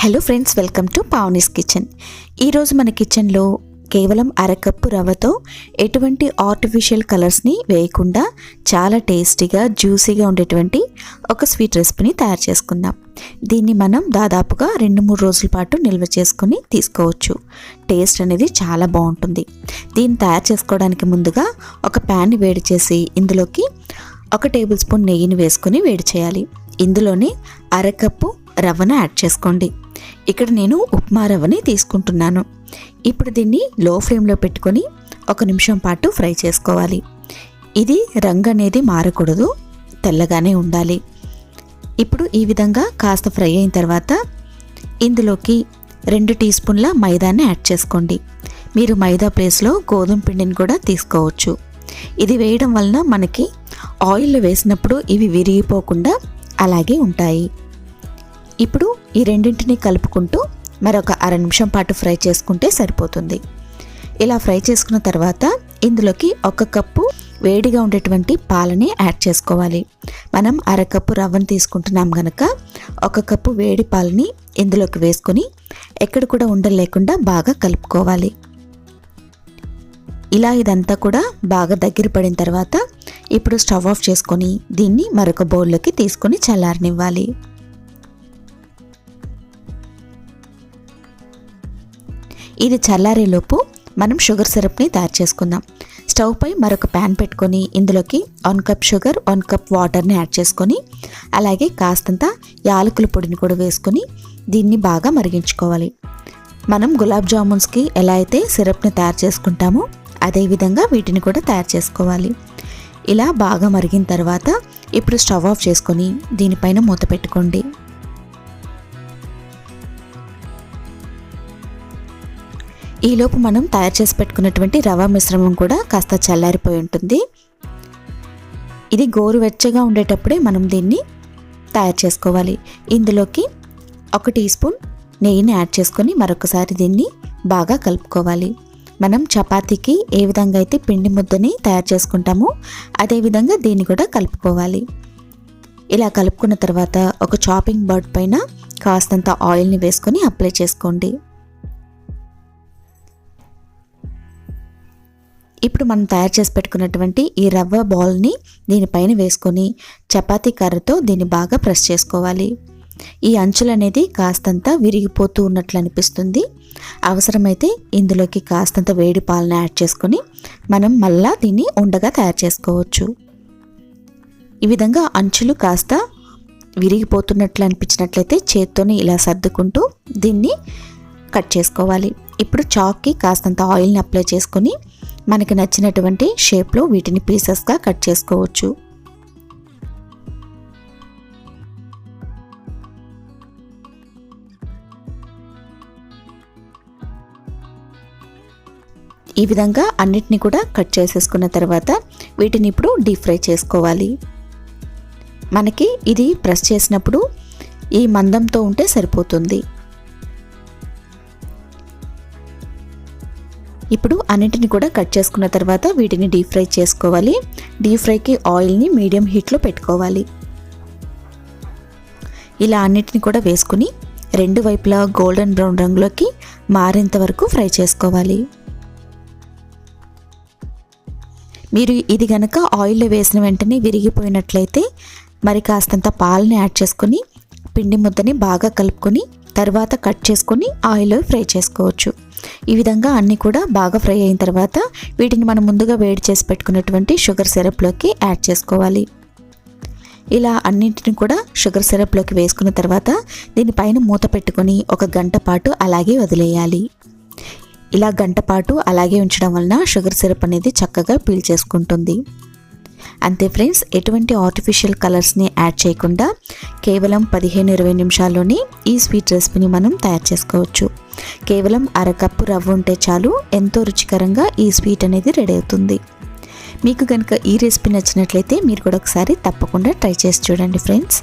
Hello friends welcome to Pavani's kitchen ఈరోజు మన కిచెన్లో కేవలం అరకప్పు రవ్వతో ఎటువంటి ఆర్టిఫిషియల్ కలర్స్ని వేయకుండా చాలా టేస్టీగా జ్యూసీగా ఉండేటువంటి ఒక స్వీట్ రెసిపీని తయారు చేసుకుందాం. దీన్ని మనం దాదాపుగా రెండు మూడు రోజుల పాటు నిల్వ చేసుకొని తీసుకోవచ్చు. టేస్ట్ అనేది చాలా బాగుంటుంది. దీన్ని తయారు చేసుకోవడానికి ముందుగా ఒక ప్యాన్ వేడి చేసి ఇందులోకి ఒక టేబుల్ స్పూన్ నెయ్యిని వేసుకొని వేడి చేయాలి. ఇందులోనే అరకప్పు రవ్వను యాడ్ చేసుకోండి. ఇక్కడ నేను ఉప్మా రవ్వని తీసుకుంటున్నాను. ఇప్పుడు దీన్ని లో ఫ్లేమ్లో పెట్టుకొని ఒక నిమిషం పాటు ఫ్రై చేసుకోవాలి. ఇది రంగు అనేది మారకూడదు తెల్లగానే ఉండాలి. ఇప్పుడు ఈ విధంగా కాస్త ఫ్రై అయిన తర్వాత ఇందులోకి రెండు టీ స్పూన్ల మైదాన్ని యాడ్ చేసుకోండి. మీరు మైదా ప్లేస్లో గోధుమ పిండిని కూడా తీసుకోవచ్చు. ఇది వేయడం వలన మనకి ఆయిల్ వేసినప్పుడు ఇవి విరిగిపోకుండా అలాగే ఉంటాయి. ఇప్పుడు ఈ రెండింటిని కలుపుకుంటూ మరొక అర నిమిషం పాటు ఫ్రై చేసుకుంటే సరిపోతుంది. ఇలా ఫ్రై చేసుకున్న తర్వాత ఇందులోకి ఒక కప్పు వేడిగా ఉండేటువంటి పాలని యాడ్ చేసుకోవాలి. మనం అరకప్పు రవ్వను తీసుకుంటున్నాం గనక ఒక కప్పు వేడి పాలని ఇందులోకి వేసుకొని ఎక్కడ కూడా ఉండలు లేకుండా బాగా కలుపుకోవాలి. ఇలా ఇదంతా కూడా బాగా దగ్గర పడిన తర్వాత ఇప్పుడు స్టవ్ ఆఫ్ చేసుకొని దీన్ని మరొక బౌల్లోకి తీసుకొని చల్లారనివ్వాలి. ఇది చల్లారేలోపు మనం షుగర్ సిరప్ని తయారు చేసుకుందాం. స్టవ్ పై మరొక ప్యాన్ పెట్టుకొని ఇందులోకి one cup sugar one cup వాటర్ని యాడ్ చేసుకొని అలాగే కాస్తంత యాలకుల పొడిని కూడా వేసుకొని దీన్ని బాగా మరిగించుకోవాలి. మనం గులాబ్ జామున్స్కి ఎలా అయితే సిరప్ని తయారు చేసుకుంటామో అదేవిధంగా వీటిని కూడా తయారు చేసుకోవాలి. ఇలా బాగా మరిగిన తర్వాత ఇప్పుడు స్టవ్ ఆఫ్ చేసుకొని దీనిపైన మూత పెట్టుకోండి. ఈలోపు మనం తయారు చేసి పెట్టుకున్నటువంటి రవ మిశ్రమం కూడా కాస్త చల్లారిపోయి ఉంటుంది. ఇది గోరువెచ్చగా ఉండేటప్పుడే మనం దీన్ని తయారు చేసుకోవాలి. ఇందులోకి ఒక టీ స్పూన్ నెయ్యిని యాడ్ చేసుకొని మరొకసారి దీన్ని బాగా కలుపుకోవాలి. మనం చపాతీకి ఏ విధంగా అయితే పిండి ముద్దని తయారు చేసుకుంటామో అదేవిధంగా దీన్ని కూడా కలుపుకోవాలి. ఇలా కలుపుకున్న తర్వాత ఒక చాపింగ్ బోర్డ్ పైన కాస్తంత ఆయిల్ని వేసుకొని అప్లై చేసుకోండి. ఇప్పుడు మనం తయారు చేసి పెట్టుకున్నటువంటి ఈ రవ్వ బాల్ని దీనిపైన వేసుకొని చపాతీ కర్రతో దీన్ని బాగా ప్రెస్ చేసుకోవాలి. ఈ అంచులు అనేది కాస్తంత విరిగిపోతూ ఉన్నట్లు అనిపిస్తుంది. అవసరమైతే ఇందులోకి కాస్తంత వేడి పాలను యాడ్ చేసుకొని మనం మళ్ళా దీన్ని ఉండగా తయారు చేసుకోవచ్చు. ఈ విధంగా అంచులు కాస్త విరిగిపోతున్నట్లు అనిపించినట్లయితే చేత్తోని ఇలా సర్దుకుంటూ దీన్ని కట్ చేసుకోవాలి. ఇప్పుడు చాక్కి కాస్తంత ఆయిల్ని అప్లై చేసుకొని మనకి నచ్చినటువంటి షేప్లో వీటిని పీసెస్గా కట్ చేసుకోవచ్చు. ఈ విధంగా అన్నిటిని కూడా కట్ చేసేసుకున్న తర్వాత వీటిని ఇప్పుడు డీప్ ఫ్రై చేసుకోవాలి. మనకి ఇది ప్రెస్ చేసినప్పుడు ఈ మందంతో ఉంటే సరిపోతుంది. ఇప్పుడు అన్నింటిని కూడా కట్ చేసుకున్న తర్వాత వీటిని డీప్ ఫ్రై చేసుకోవాలి. డీప్ ఫ్రైకి ఆయిల్ని మీడియం హీట్లో పెట్టుకోవాలి. ఇలా అన్నిటిని కూడా వేసుకుని రెండు వైపులా గోల్డెన్ బ్రౌన్ రంగులోకి మారేంత వరకు ఫ్రై చేసుకోవాలి. మీరు ఇది గనక ఆయిల్లో వేసిన వెంటనే విరిగిపోయినట్లయితే మరి కాస్తంత పాలని యాడ్ చేసుకొని పిండి ముద్దని బాగా కలుపుకొని తర్వాత కట్ చేసుకొని ఆయిల్లో ఫ్రై చేసుకోవచ్చు. ఈ విధంగా అన్నీ కూడా బాగా ఫ్రై అయిన తర్వాత వీటిని మనం ముందుగా వేడి చేసి పెట్టుకున్నటువంటి షుగర్ సిరప్లోకి యాడ్ చేసుకోవాలి. ఇలా అన్నింటిని కూడా షుగర్ సిరప్లోకి వేసుకున్న తర్వాత దీనిపైన మూత పెట్టుకొని ఒక గంట పాటు అలాగే వదిలేయాలి. ఇలా గంట పాటు అలాగే ఉంచడం వలన షుగర్ సిరప్ అనేది చక్కగా పీల్ చేసుకుంటుంది. అంతే ఫ్రెండ్స్ ఎటువంటి ఆర్టిఫిషియల్ కలర్స్ని యాడ్ చేయకుండా కేవలం పదిహేను ఇరవై నిమిషాల్లోనే ఈ స్వీట్ రెసిపీని మనం తయారు చేసుకోవచ్చు. కేవలం అరకప్పు రవ్వ ఉంటే చాలు ఎంతో రుచికరంగా ఈ స్వీట్ అనేది రెడీ అవుతుంది. మీకు కనుక ఈ రెసిపీ నచ్చినట్లయితే మీరు కూడా ఒకసారి తప్పకుండా ట్రై చేసి చూడండి ఫ్రెండ్స్.